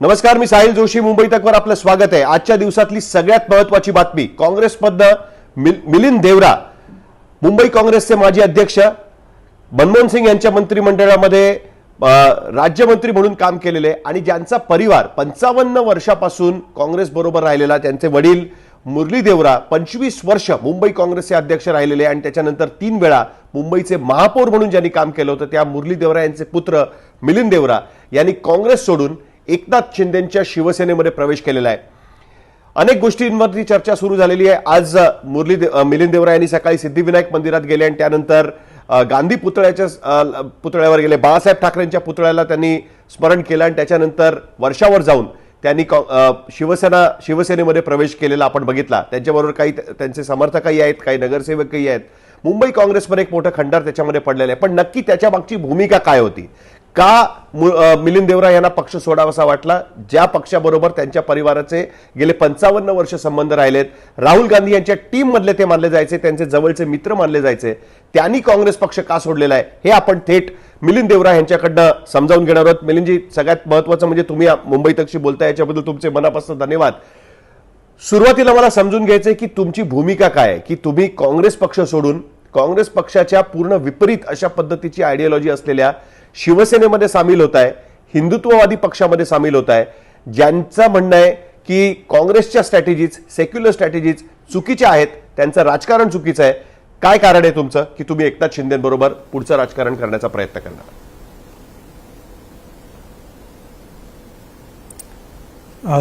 नमस्कार मी साहिल जोशी. मुंबई तकवर आपलं स्वागत आहे. आजच्या दिवसातली सगळ्यात महत्वाची बातमी काँग्रेसमधनं मिल- मिलिंद देवरा. मुंबई काँग्रेसचे माजी अध्यक्ष मनमोहन सिंग यांच्या मंत्रिमंडळामध्ये राज्यमंत्री म्हणून काम केलेले आणि ज्यांचा परिवार पंचावन्न वर्षापासून काँग्रेस बरोबर राहिलेला त्यांचे वडील मुरली देवरा पंचवीस वर्ष मुंबई काँग्रेसचे अध्यक्ष राहिलेले आणि त्याच्यानंतर तीन वेळा मुंबईचे महापौर म्हणून ज्यांनी काम केलं होतं त्या मुरली देवरा यांचे पुत्र मिलिंद देवरा यांनी काँग्रेस सोडून एकनाथ शिंदेच्या शिवसेनेमध्ये प्रवेश केलेला आहे. अनेक गोष्टींवरती चर्चा सुरू झालेली आहे. आज मुरली दे- मिलिंद देवरा यांनी सकाळी सिद्धिविनायक मंदिरात गेले आणि त्यानंतर गांधी पुतळ्याच्या पुतळ्यावर गेले. बाळासाहेब ठाकरेंच्या पुतळ्याला त्यांनी स्मरण केलं आणि त्याच्यानंतर वर्षावर जाऊन त्यांनी शिवसेना शिवसेनेमध्ये प्रवेश केलेला आपण बघितला. त्यांच्याबरोबर काही त्यांचे समर्थकही आहेत काही नगरसेवकही आहेत. मुंबई काँग्रेसमध्ये एक मोठं खंडार त्याच्यामध्ये पडलेलं आहे. पण नक्की त्याच्या मागची भूमिका काय होती? का मिलिंद देवरा यांना पक्ष सोडावासा वाटला? ज्या पक्षाबरोबर त्यांच्या परिवाराचे गेले पंचावन्न वर्ष संबंध राहिलेत राहुल गांधी यांच्या टीम मधले ते मानले जायचे त्यांचे जवळचे मित्र मानले जायचे त्यांनी काँग्रेस पक्ष का सोडलेला आहे? हे आपण थेट मिलिंद देवरा यांच्याकडनं समजावून घेणार आहोत. मिलिंदजी सगळ्यात महत्वाचं म्हणजे तुम्ही मुंबई तकशी बोलताय याच्याबद्दल तुमचे मनापासून धन्यवाद. सुरुवातीला मला समजून घ्यायचंय की तुमची भूमिका काय आहे? की तुम्ही काँग्रेस पक्ष सोडून काँग्रेस पक्षाच्या पूर्ण विपरीत अशा पद्धतीची आयडियोलॉजी असलेल्या शिवसेनेमध्ये सामील होत आहे हिंदुत्ववादी पक्षामध्ये सामील होत आहे. ज्यांचं म्हणणं आहे की काँग्रेसच्या स्ट्रॅटेजीज सेक्युलर स्ट्रॅटेजीज चुकीच्या आहेत त्यांचं राजकारण चुकीचं आहे. काय कारण आहे तुमचं? की तुम्ही एकनाथ शिंदेबरोबर पुढचं राजकारण करण्याचा प्रयत्न करणार.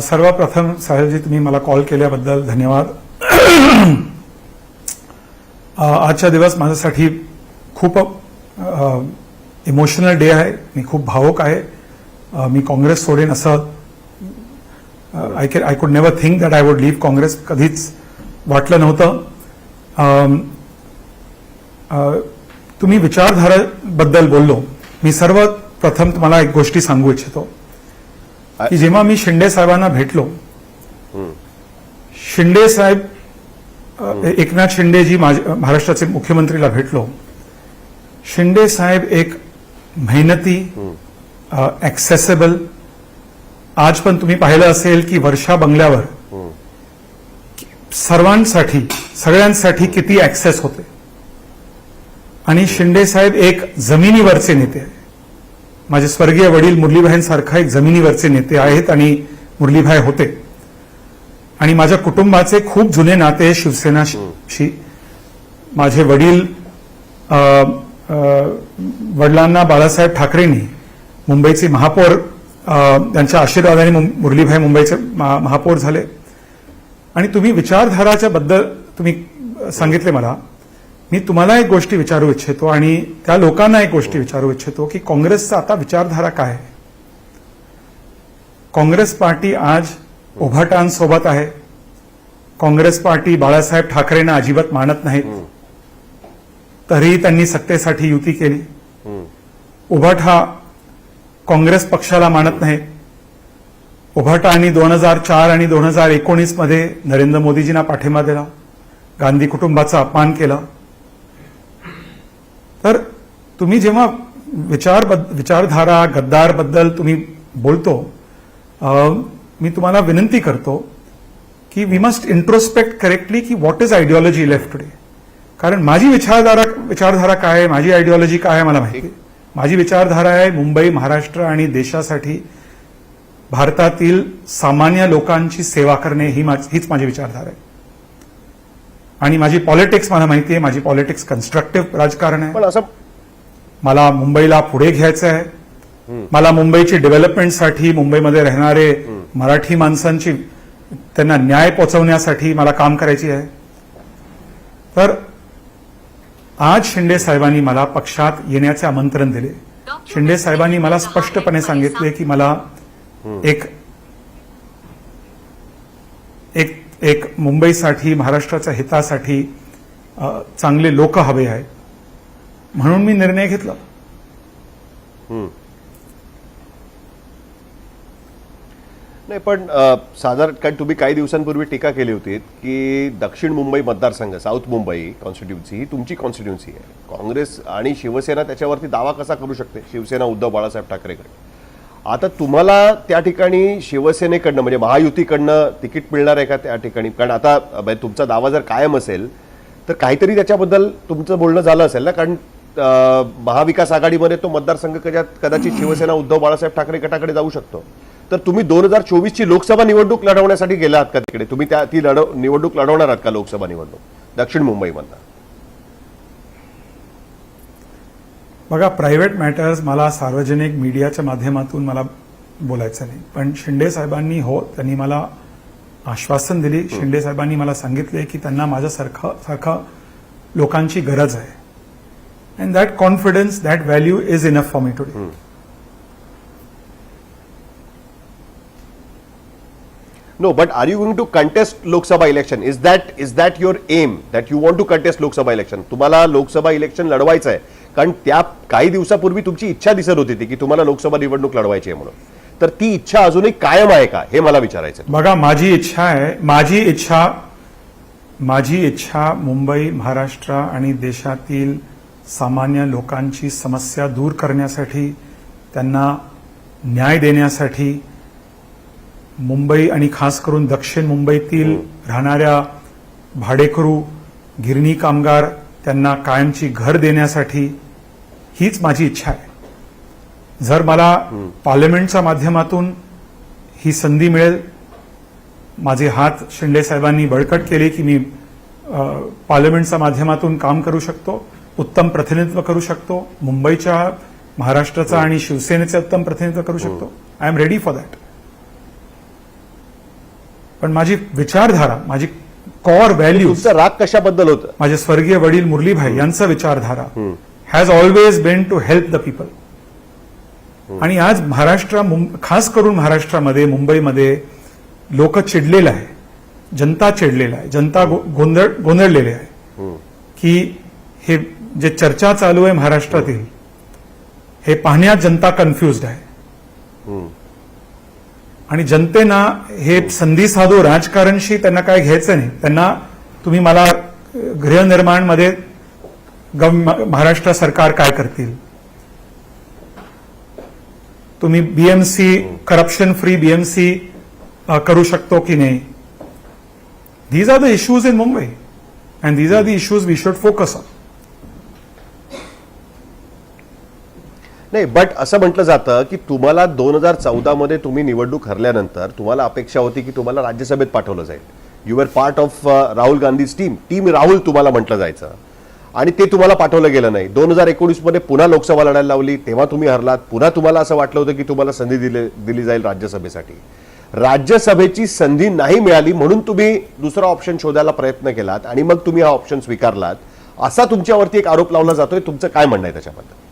सर्वप्रथम साहेबजी तुम्ही मला कॉल केल्याबद्दल धन्यवाद. आजचा दिवस माझ्यासाठी खूप इमोशनल डे आहे. मी खूप भावुक आहे. मी काँग्रेस सोडेन असं I can I could never think that I would leave Congress. कधीच वाटलं नव्हतं. तुम्ही विचारधारेबद्दल बोललो. मी सर्वप्रथम तुम्हाला एक गोष्टी सांगू इच्छितो. की जेव्हा मी शिंदे साहेबांना भेटलो शिंदे साहेब एकनाथ शिंदेजी महाराष्ट्राचे मुख्यमंत्रीला भेटलो. शिंदे साहेब एक मेहनती ऍक्सेसेबल आज पण तुम्ही पाहिलं असेल की वर्षा बंगल्यावर सर्वांसाठी सगळ्यांसाठी किती ऍक्सेस होते. आणि शिंदे साहेब एक जमिनीवरचे नेते आहे माझे स्वर्गीय वडील मुरलीभाईंसारखा एक जमिनीवरचे नेते आहेत आणि मुरलीभाई होते. आणि माझ्या कुटुंबाचे खूप जुने नाते शिवसेनाशी माझे वडील वडिलांना बाळासाहेब ठाकरेंनी मुंबईचे महापौर त्यांच्या आशीर्वादाने मुरलीभाई मुंबईचे महापौर झाले. आणि तुम्ही विचारधाराच्या बद्दल तुम्ही सांगितले मला. मी तुम्हाला एक गोष्टी विचारू इच्छितो आणि त्या लोकांना एक गोष्टी विचारू इच्छितो की काँग्रेसचा आता विचारधारा काय आहे? काँग्रेस पार्टी आज उभाटांसोबत आहे. काँग्रेस पार्टी बाळासाहेब ठाकरेंना अजिबात मानत नाहीत. तरीही त्यांनी सत्तेसाठी युती केली. उभाटा काँग्रेस पक्षाला मानत नाही. उभाटा आणि दोन हजार चार आणि दोन हजार एकोणीसमध्ये नरेंद्र मोदीजींना पाठिंबा दिला. गांधी कुटुंबाचा अपमान केला. तर तुम्ही जेव्हा विचार विचारधारा गद्दारबद्दल तुम्ही बोलतो मी तुम्हाला विनंती करतो की वी मस्ट इंट्रोस्पेक्ट करेक्टली की what is ideology left today कारण माझी विचारधारा विचारधारा काय आहे? माझी आयडिओलॉजी काय आहे मला माहिती? आहे. माझी विचारधारा आहे मुंबई महाराष्ट्र आणि देशासाठी भारतातील सामान्य लोकांची सेवा करणे ही हीच माझी विचारधारा आहे. आणि माझी पॉलिटिक्स मला माहिती आहे. माझी पॉलिटिक्स कन्स्ट्रक्टिव्ह राजकारण आहे. असं मला मुंबईला पुढे घ्यायचं आहे. मला मुंबईची डेव्हलपमेंटसाठी मुंबईमध्ये राहणारे मराठी माणसांची त्यांना न्याय पोचवण्यासाठी मला काम करायची आहे. तर आज शिंदे साहेबांनी मला पक्षात येण्याचे आमंत्रण दिले. शिंदे साहेबांनी मला स्पष्टपणे सांगितले की मला एक एक एक मुंबईसाठी महाराष्ट्राच्या हितासाठी चांगले लोक हवे आहेत म्हणून मी निर्णय घेतला. नाही पण साधारण कारण तुम्ही काही दिवसांपूर्वी टीका केली होती की दक्षिण मुंबई मतदारसंघ साऊथ मुंबई कॉन्स्टिट्युन्सी ही तुमची कॉन्स्टिट्युन्सी आहे. काँग्रेस आणि शिवसेना त्याच्यावरती दावा कसा करू शकते? शिवसेना उद्धव बाळासाहेब ठाकरेकडे. आता तुम्हाला त्या ठिकाणी शिवसेनेकडनं म्हणजे महायुतीकडनं तिकीट मिळणार आहे का त्या ठिकाणी? कारण आता म्हणजे तुमचा दावा जर कायम असेल तर काहीतरी त्याच्याबद्दल तुमचं बोलणं झालं असेल ना? कारण महाविकास आघाडीमध्ये तो मतदारसंघ कदाचित शिवसेना उद्धव बाळासाहेब ठाकरे गटाकडे जाऊ शकतो. तर तुम्ही दोन हजार चोवीसची लोकसभा निवडणूक लढवण्यासाठी गेला आहात का तिकडे? तुम्ही त्या ती लढव निवडणूक लढवणार आहात का लोकसभा निवडणूक? दक्षिण मुंबईमधनं बघा प्रायव्हेट मॅटर्स मला सार्वजनिक मीडियाच्या माध्यमातून मला बोलायचं नाही. पण शिंदे साहेबांनी हो त्यांनी मला आश्वासन दिली. शिंदे साहेबांनी मला सांगितले की त्यांना माझ्यासारखा सारखा लोकांची गरज आहे. And that confidence that value is enough for me today No, but are you going to contest Lok Sabha election? Is that is that your aim that you want to contest Lok Sabha election? तुम्हाला Lok Sabha election लढवायचं आहे कारण त्या काही दिवसापूर्वी तुमची इच्छा दिसत होती ती की तुम्हाला लोकसभा निवडणूक लढवायची आहे म्हणून तर ती इच्छा अजूनही कायम आहे का हे मला विचारायचं आहे. बघा माझी इच्छा आहे माझी इच्छा माझी इच्छा मुंबई महाराष्ट्र आणि देशातील सामान्य लोकांची समस्या दूर करण्यासाठी त्यांना न्याय देण्यासाठी मुंबई आणि खास करून दक्षिण मुंबईतील राहणाऱ्या भाडेकरू गिरणी कामगार त्यांना कायमची घर देण्यासाठी हीच माझी इच्छा आहे. जर मला पार्लमेंटच्या माध्यमातून ही संधी मिळेल माझे हात शिंदे साहेबांनी बळकट केले की मी पार्लमेंटच्या माध्यमातून काम करू शकतो उत्तम प्रतिनिधित्व करू शकतो मुंबईच्या महाराष्ट्राचं आणि शिवसेनेचं उत्तम प्रतिनिधित्व करू शकतो. I am ready for that पण माझी विचारधारा माझी कॉर व्हॅल्यूज तुमचा राग कशाबद्दल होतं? माझे स्वर्गीय वडील मुरलीभाई यांचा विचारधारा has always been to help the people आणि आज महाराष्ट्र खास करून महाराष्ट्रामध्ये मुंबईमध्ये लोक चिडलेलं आहे. जनता चिडलेला आहे. जनता गोंधळ गोंधळलेली आहे. की हे जे चर्चा चालू आहे महाराष्ट्रातील हे पाहण्यात जनता कन्फ्युज्ड आहे. आणि जनतेना हे संधी साधू राजकारणशी त्यांना काय घ्यायचं नाही. त्यांना तुम्ही मला गृहनिर्माणमध्ये गव- महाराष्ट्र सरकार काय करतील? तुम्ही बीएमसी करप्शन फ्री बीएमसी करू शकतो की नाही? These are the issues in Mumbai and these are the issues we should focus on नाही बट असं म्हटलं जातं की तुम्हाला दोन हजार चौदा मध्ये तुम्ही निवडणूक हरल्यानंतर तुम्हाला अपेक्षा होती की तुम्हाला राज्यसभेत पाठवलं जाईल. You are part of Rahul Gandhi's team team Rahul तुम्हाला म्हटलं जायचं. आणि ते तुम्हाला पाठवलं गेलं नाही. दोन हजार एकोणीसमध्ये पुन्हा लोकसभा लढायला लावली तेव्हा तुम्ही हरलात. पुन्हा तुम्हाला असं वाटलं होतं की तुम्हाला संधी दिली दिली जाईल राज्यसभेसाठी. राज्यसभेची संधी नाही मिळाली म्हणून तुम्ही दुसरा ऑप्शन शोधायला प्रयत्न केलात आणि मग तुम्ही हा ऑप्शन स्वीकारलात. असा तुमच्यावरती एक आरोप लावला जातोय. तुमचं काय म्हणणं आहे त्याच्याबद्दल?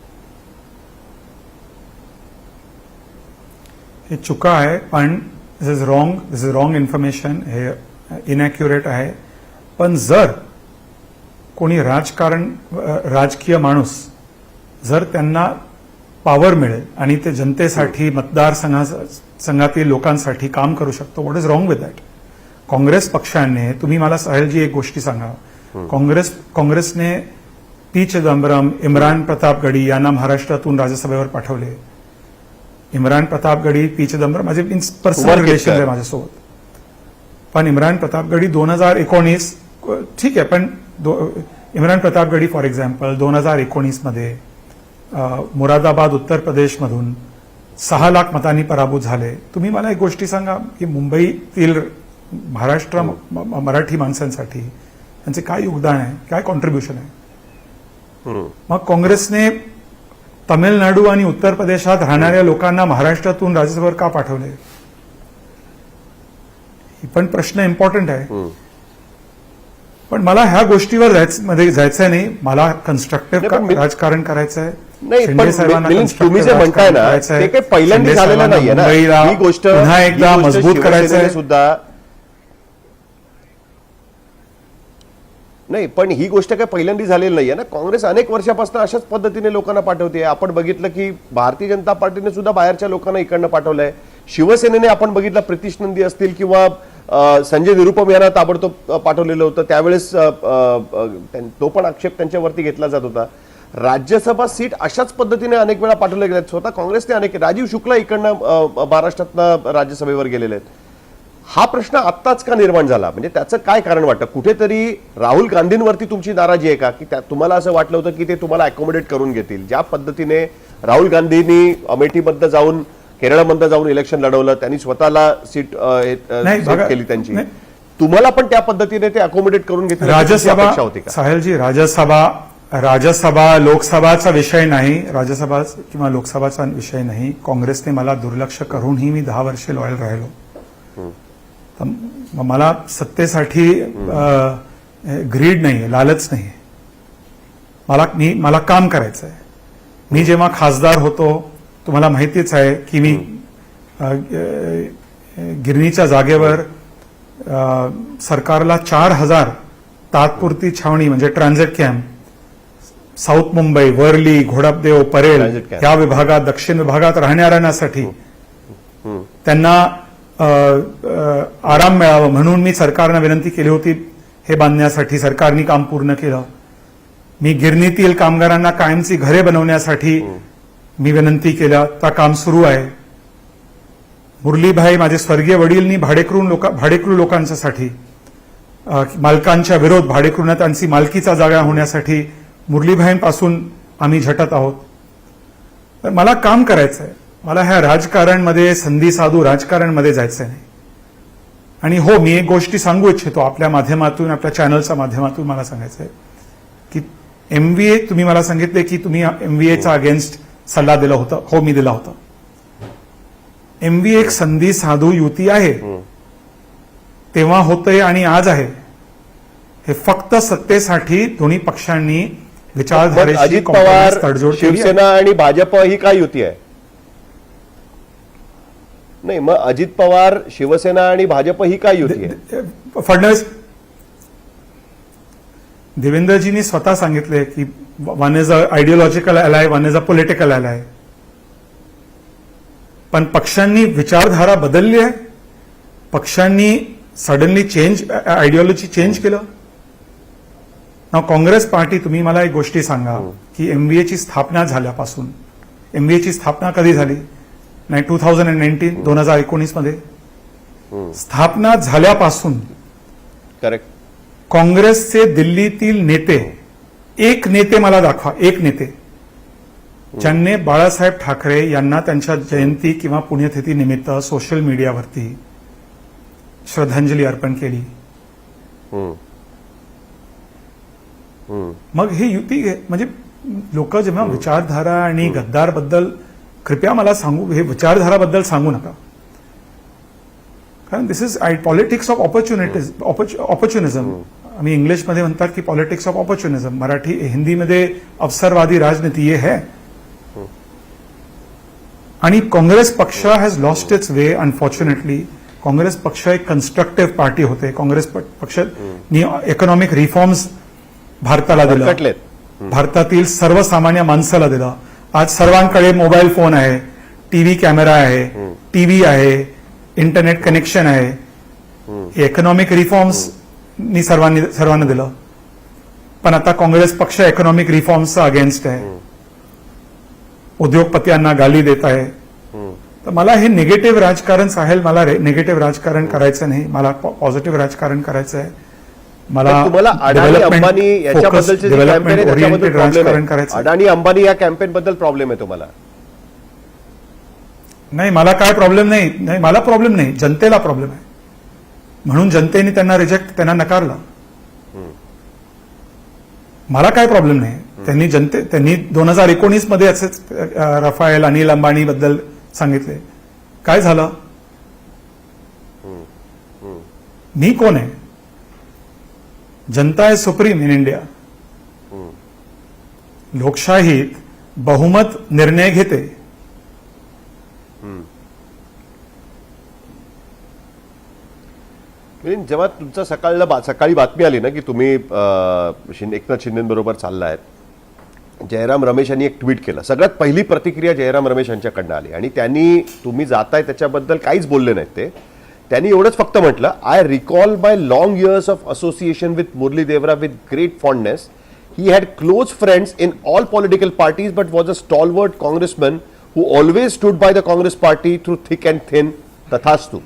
हे चुका आहे पण this is wrong this is wrong information हे इनॅक्युरेट आहे. पण जर कोणी राजकारण राजकीय माणूस जर त्यांना पॉवर मिळेल आणि ते जनतेसाठी मतदारसंघा संघातील लोकांसाठी काम करू शकतो what is wrong with that Congress पक्षाने तुम्ही मला साहेलजी एक गोष्टी सांगा. काँग्रेस काँग्रेसने पी चिदंबरम इम्रान प्रताप गडी यांना महाराष्ट्रातून राज्यसभेवर पाठवले. इम्रान प्रताप गडी पी चिदंबरम माझे पर्सनल रिलेशन आहे. माझ्यासोबत. पण इम्रान प्रताप गडी दोन हजार एकोणीस ठीक आहे पण इम्रान प्रताप गडी फॉर एक्झाम्पल दोन हजार एकोणीसमध्ये अ, मुरादाबाद उत्तर प्रदेशमधून सहा लाख मतांनी पराभूत झाले. तुम्ही मला एक गोष्टी सांगा की मुंबईतील महाराष्ट्र म- मराठी माणसांसाठी त्यांचे काय योगदान आहे काय कॉन्ट्रीब्युशन आहे? मग काँग्रेसने तमिळनाडू आणि उत्तर प्रदेशात राहणाऱ्या लोकांना महाराष्ट्रातून राज्यसभेवर का पाठवले? ही पण प्रश्न इम्पॉर्टंट आहे. पण मला ह्या गोष्टीवर मध्ये जायचंय नाही. मला कन्स्ट्रक्टिव्ह राजकारण करायचंय. constructive तुम्ही जे म्हणताय ना. ते काही पहिल्यांदा झालेलं नाहीये ना. ही गोष्ट पुन्हा एकदा मजबूत करायचंय. सुद्धा नाही पण ही गोष्ट काय पहिल्यांदा झालेली नाहीये ना? काँग्रेस अनेक वर्षापासून अशाच पद्धतीने लोकांना पाठवते आपण बघितलं की भारतीय जनता पार्टीने सुद्धा बाहेरच्या लोकांना इकडनं पाठवलंय. शिवसेनेने आपण बघितलं प्रितिश नंदी असतील किंवा संजय निरुपम यांना ताबडतोब पाठवलेलं होतं. त्यावेळेस तो पण आक्षेप त्यांच्यावरती घेतला जात होता. राज्यसभा सीट अशाच पद्धतीने अनेक वेळा पाठवले गेले स्वतः काँग्रेसने अनेक राजीव शुक्ला इकडनं महाराष्ट्रातनं राज्यसभेवर गेलेले आहेत. हा प्रश्न आत्ताच का निर्माण झाला? म्हणजे त्याचं काय कारण वाटतं? कुठेतरी राहुल गांधींवरती तुमची नाराजी आहे का? की त्या तुम्हाला असं वाटलं होतं की ते तुम्हाला अकोमोडेट करून घेतील. ज्या पद्धतीने राहुल गांधींनी अमेठीमध्ये जाऊन केरळमध्ये जाऊन इलेक्शन लढवलं त्यांनी स्वतःला सीट केली त्यांची. तुम्हाला पण त्या पद्धतीने ते अकोमोडेट करून घेतील राज्यसभा होती का? साहेलजी राज्यसभा राज्यसभा लोकसभाचा विषय नाही. राज्यसभा किंवा लोकसभाचा विषय नाही. काँग्रेसने मला दुर्लक्ष करूनही मी दहा वर्षे लॉयल राहिलो. मला सत्तेसाठी ग्रीड नाही लालच नाही मला मी मला काम करायचं आहे मी जेव्हा खासदार होतो तुम्हाला माहितीच आहे की मी गिरणीच्या जागेवर सरकारला चार हजार तात्पुरती छावणी म्हणजे transit camp south Mumbai Worli Ghodapdeo Parel. या विभागात दक्षिण विभागात राहणाऱ्यांसाठी त्यांना आराम मिळावा म्हणून मी सरकारनं विनंती केली होती हे बांधण्यासाठी. सरकारने काम पूर्ण केलं. मी गिरणीतील कामगारांना कायमची घरे बनवण्यासाठी मी विनंती केलं त्या काम सुरू आहे. मुरलीभाई माझे स्वर्गीय वडीलनी भाडेकरू लोक भाडेकरू लोकांच्यासाठी मालकांच्या विरोध भाडेकरूंना त्यांची मालकीचा जागा होण्यासाठी मुरलीभाईंपासून आम्ही झटत आहोत. तर मला काम करायचं आहे मला ह्या राजकारणमध्ये संधी साधू राजकारणमध्ये जायचं नाही. आणि हो मी एक गोष्टी सांगू इच्छितो आपल्या माध्यमातून आपल्या चॅनलच्या माध्यमातून मला सांगायचं आहे की एमबीए तुम्ही मला सांगितले की तुम्ही एमबीएचा अगेन्स्ट सल्ला दिला होता हो मी दिला होता. एमबीए एक संधी साधू युती आहे. तेव्हा होतंय आणि आज आहे. हे फक्त सत्तेसाठी दोन्ही पक्षांनी विचारधारेशी तडजोड. शिवसेना आणि भाजप ही काय युती आहे? नाही मग अजित पवार शिवसेना आणि भाजप ही काय युती आहे? फडणवीस देवेंद्रजींनी स्वतः सांगितले की one is a ideological ally one is a political ally पण पक्षांनी विचारधारा बदलली आहे. पक्षांनी सडनली चेंज आयडिओलॉजी चेंज केलं. ना काँग्रेस पार्टी तुम्ही मला एक गोष्टी सांगा की एमबीएची स्थापना झाल्यापासून एमबीएची स्थापना कधी झाली? नाही टू थाउजंड अँड नाईन्टीन दोन हजार एकोणीसमध्ये स्थापना झाल्यापासून करेक्ट काँग्रेसचे दिल्लीतील नेते एक नेते मला दाखवा एक नेते. ज्यांनी बाळासाहेब ठाकरे यांना त्यांच्या जयंती किंवा पुण्यतिथी निमित्त सोशल मीडियावरती श्रद्धांजली अर्पण केली. मग हे युती म्हणजे लोक जेव्हा विचारधारा आणि गद्दारबद्दल कृपया मला सांगू हे विचारधाराबद्दल सांगू नका. कारण this is I politics of opportunities opportunism आम्ही इंग्लिशमध्ये म्हणतात की पॉलिटिक्स ऑफ ऑपॉर्च्युनिझम मराठी हिंदीमध्ये अवसरवादी राजनीती ये है. आणि काँग्रेस पक्ष has lost its way unfortunately Congress पक्ष एक कन्स्ट्रक्टिव्ह पार्टी होते. काँग्रेस प- पक्षाने इकॉनॉमिक रिफॉर्म्स भारताला दिला. भारतातील सर्वसामान्य माणसाला दिला. आज सर्वांकडे मोबाईल फोन आहे टीव्ही कॅमेरा आहे टीव्ही आहे इंटरनेट कनेक्शन आहे. इकॉनॉमिक रिफॉर्म्स नी सर्वांनी सर्वांना दिलं. पण आता काँग्रेस पक्ष इकॉनॉमिक रिफॉर्म्सचा अगेन्स्ट आहे. उद्योगपत्यांना गाली देत आहे. तर मला हे निगेटिव्ह राजकारण साहेल मला निगेटिव्ह राजकारण करायचं नाही. मला पॉझिटिव्ह राजकारण करायचं आहे. मला तुम्हाला अडाणी अंबानी याच्याबद्दलचे जे कॅम्पेन आहे त्याच्याबद्दल प्रॉब्लेम आहे. अडाणी अंबानी या कॅम्पेन बद्दल प्रॉब्लेम आहे तुम्हाला? नाही मला काय प्रॉब्लेम नाही. नाही मला प्रॉब्लेम नाही. जनतेला प्रॉब्लेम आहे. म्हणून जनतेने त्यांना रिजेक्ट त्यांना नकारलं. मला काय प्रॉब्लेम नाही. त्यांनी जनते त्यांनी दोन हजार एकोणीसमध्ये असेच अ, रफाएल अनिल अंबानी बद्दल सांगितले. काय झालं? मी कोण आहे? जनता आहे सुप्रीम इन इंडिया. लोकशाहीत बहुमत निर्णय घेते. जेव्हा तुमचं सकाळला बा- सकाळी बातमी आली ना की तुम्ही अं, शिंदे एकनाथ शिंदेबरोबर चाललाय जयराम रमेश यांनी एक ट्विट केलं. सगळ्यात पहिली प्रतिक्रिया जयराम रमेश यांच्याकडनं आली. आणि त्यांनी तुम्ही जाताय त्याच्याबद्दल काहीच बोलले नाहीत ते. त्यांनी एवढंच फक्त म्हटलं I recall by long years of association with Murli Deora with great fondness he had close friends in all political parties but was a stalwart congressman who always stood by the Congress party through thick and thin तथास्तु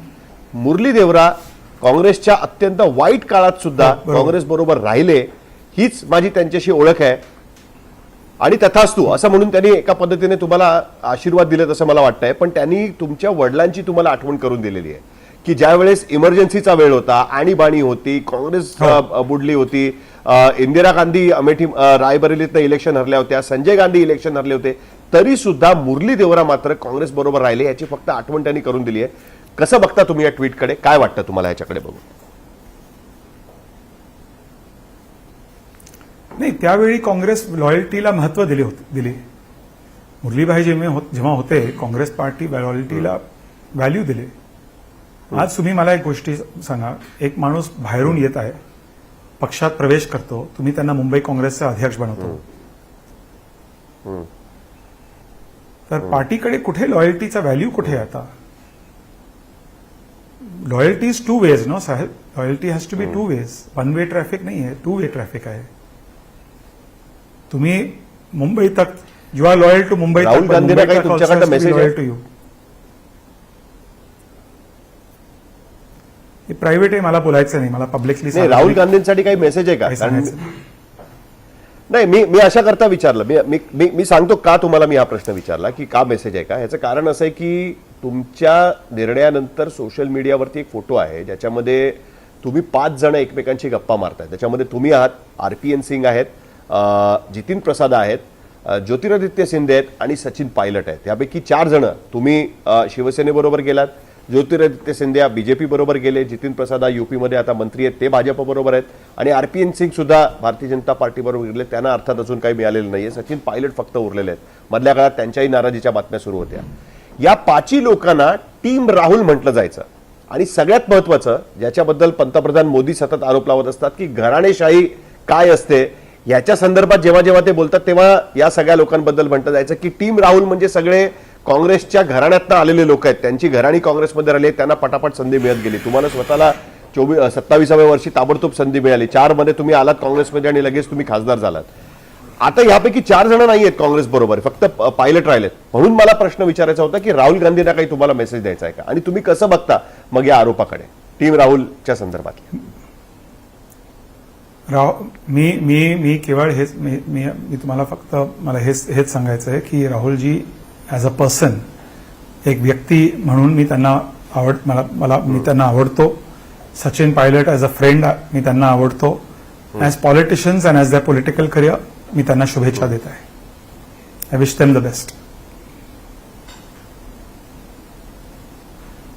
मुरली देवरा काँग्रेसच्या अत्यंत वाईट काळात सुद्धा हो. काँग्रेस बरोबर राहिले हीच माझी त्यांच्याशी ओळख आहे. आणि तथास्तु असं म्हणून त्यांनी एका पद्धतीने तुम्हाला आशीर्वाद दिलेत असं मला वाटतंय पण त्यांनी तुमच्या वडिलांची तुम्हाला आठवण करून दिलेली आहे. की ज्या वेळेस इमर्जन्सीचा वेळ होता आणीबाणी होती काँग्रेस हो. बुडली होती इंदिरा गांधी अमेठी रायबरेलीतनं इलेक्शन हरल्या होत्या संजय गांधी इलेक्शन हरले होते तरी सुद्धा मुरली देवरा मात्र काँग्रेस बरोबर राहिले याची फक्त आठवण त्यांनी करून दिली आहे. कसं बघता तुम्ही या ट्विटकडे काय वाटतं तुम्हाला याच्याकडे बघून? नाही त्यावेळी काँग्रेस लॉयल्टीला महत्त्व दिले होते दिले. मुरलीभाई जेव्हा होते काँग्रेस पार्टी लॉयल्टीला व्हॅल्यू दिले. आज तुम्ही मला एक गोष्टी सांगा. एक माणूस बाहेरून येत आहे पक्षात प्रवेश करतो तुम्ही त्यांना मुंबई काँग्रेसचा अध्यक्ष बनवतो. तर पार्टीकडे कुठे लॉयल्टीचा व्हॅल्यू कुठे आता? Loyalty is two ways no Saheb? Loyalty has to be two ways one way traffic नाही आहे टू वे ट्रॅफिक आहे. तुम्ही मुंबई तक you are loyal to Mumbai तुमच्याकडनं message आहे? टू यू हे प्रायव्हेट आहे मला बोलायचं नाही मला पब्लिकली नाही राहुल गांधींसाठी काही मेसेज आहे का? नाही. मी मी अशा करता विचारलं. मी मी मी सांगतो का तुम्हाला मी हा प्रश्न विचारला की का मेसेज आहे का? ह्याचं कारण असं आहे की तुमच्या निर्णयानंतर सोशल मीडियावरती एक फोटो आहे ज्याच्यामध्ये तुम्ही पाच जण एकमेकांची गप्पा मारताय. त्याच्यामध्ये तुम्ही आहात आर पी एन सिंग आहेत जितीन प्रसाद आहेत ज्योतिरादित्य शिंदे आहेत आणि सचिन पायलट आहेत. यापैकी चार जण तुम्ही शिवसेनेबरोबर गेलात. ज्योतिरादित्य सिंधिया बीजेपी बरोबर गेले जितीन प्रसादा यूपीमध्ये युपीमध्ये आता मंत्री आहेत ते भाजपबरोबर आहेत. आणि आर पी एन सिंग सुद्धा भारतीय जनता पार्टीबरोबर गेले त्यांना अर्थात अजून काही मिळालेलं नाहीये. सचिन पायलट फक्त उरलेले आहेत. मधल्या काळात त्यांच्याही नाराजीच्या बातम्या सुरू होत्या. या पाची लोकांना टीम राहुल म्हटलं जायचं. आणि सगळ्यात महत्वाचं ज्याच्याबद्दल पंतप्रधान मोदी सतत आरोप लावत असतात की घराणेशाही काय असते याच्या संदर्भात जेव्हा जेव्हा ते बोलतात तेव्हा या सगळ्या लोकांबद्दल म्हटलं जायचं की टीम राहुल म्हणजे सगळे काँग्रेसच्या घराण्यातनं आलेले लोक आहेत. त्यांची घराणी काँग्रेसमध्ये राहिली त्यांना पटापट संधी मिळत गेली. तुम्हाला स्वतःला चोवीस सत्तावीसाव्या वर्षी ताबडतोब संधी मिळाली. चारमध्ये तुम्ही आलात काँग्रेसमध्ये आणि लगेच तुम्ही खासदार झालात. आता यापैकी चार जण नाही आहेत काँग्रेस बरोबर. फक्त पायलट राहिलेत. म्हणून मला प्रश्न विचारायचा होता की राहुल गांधींना काही तुम्हाला मेसेज द्यायचा आहे का? आणि तुम्ही कसं बघता मग या आरोपाकडे? टीम राहुलच्या संदर्भात राव मी मी मी केवळ हेच मी मी मी तुम्हाला फक्त मला हेच हेच सांगायचं आहे की राहुलजी ॲज अ पर्सन एक व्यक्ती म्हणून मी त्यांना आवड मला मला मी त्यांना आवडतो. Sachin Pilot as a friend मी त्यांना आवडतो. As politicians and as the political career मी त्यांना शुभेच्छा देत आहे. I wish them the best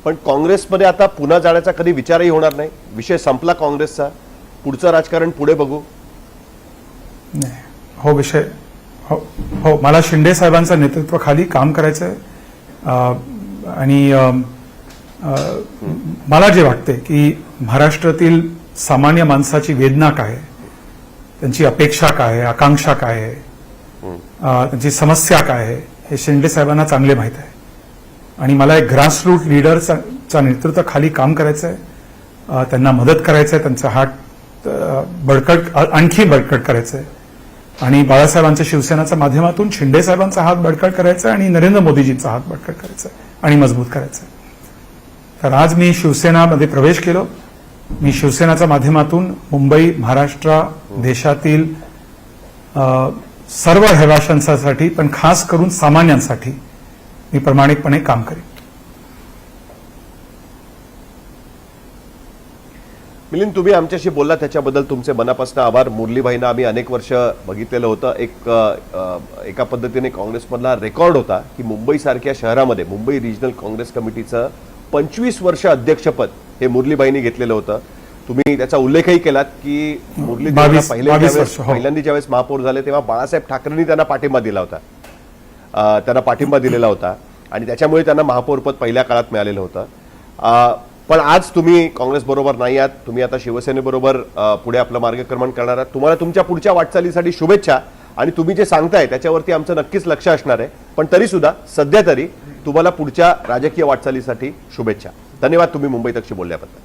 पण काँग्रेसमध्ये आता पुन्हा जाण्याचा कधी विचारही होणार नाही. विषय संपला काँग्रेसचा. पुढचं राजकारण पुढे बघू. नाही. हो विषय हो हो मला शिंदे साहेबांचं नेतृत्वाखाली काम करायचं आहे आणि मला जे वाटते की महाराष्ट्रातील सामान्य माणसाची वेदना काय आहे? त्यांची अपेक्षा काय आहे? आकांक्षा काय आहे? त्यांची समस्या काय आहे? हे शिंदे साहेबांना चांगले माहीत आहे. आणि मला एक ग्रासरूट लिडरचा नेतृत्वाखाली काम करायचं आहे त्यांना मदत करायचं आहे त्यांचा हात बळकट आणखी बळकट करायचं आहे आणि बाळासाहेबांच्या शिवसेनाच्या माध्यमातून शिंदे साहेबांचा हात बळकट करायचा आणि नरेंद्र मोदीजींचा हात बळकट करायचा आणि मजबूत करायचा. तर आज मी शिवसेनामध्ये प्रवेश केलो. मी शिवसेनाच्या माध्यमातून मुंबई महाराष्ट्र देशातील सर्व रहिवाशांसाठी पण खास करून सामान्यांसाठी मी प्रामाणिकपणे काम करेन. मिलिंद तुम्ही आमच्याशी बोलला त्याच्याबद्दल तुमचे मनापासून आभार. मुरलीभाईंना आम्ही अनेक वर्ष बघितलेलं होतं. एक एका पद्धतीने काँग्रेसमधला रेकॉर्ड होता की मुंबईसारख्या शहरामध्ये मुंबई रिजनल काँग्रेस कमिटीचं पंचवीस वर्ष अध्यक्षपद हे मुरलीबाईंनी घेतलेलं होतं. तुम्ही त्याचा उल्लेखही केलात की मुरली हो. पहिल्यांदा ज्यावेळेस महापौर झाले तेव्हा बाळासाहेब ठाकरेंनी त्यांना पाठिंबा दिला होता. त्यांना पाठिंबा दिलेला होता. आणि त्याच्यामुळे त्यांना महापौरपद पहिल्या काळात मिळालेलं होतं. पण आज तुम्ही काँग्रेस बरोबर नाही आहात. तुम्ही आता शिवसेनेबरोबर पुढे आपलं मार्गक्रमण करणार आहात. तुम्हाला तुमच्या पुढच्या वाटचालीसाठी शुभेच्छा. आणि तुम्ही जे सांगताय त्याच्यावरती आमचं नक्कीच लक्ष असणार आहे. पण तरी सुद्धा सध्या तरी तुम्हाला पुढच्या राजकीय वाटचालीसाठी शुभेच्छा. धन्यवाद तुम्ही मुंबई तकशी बोलल्याबद्दल.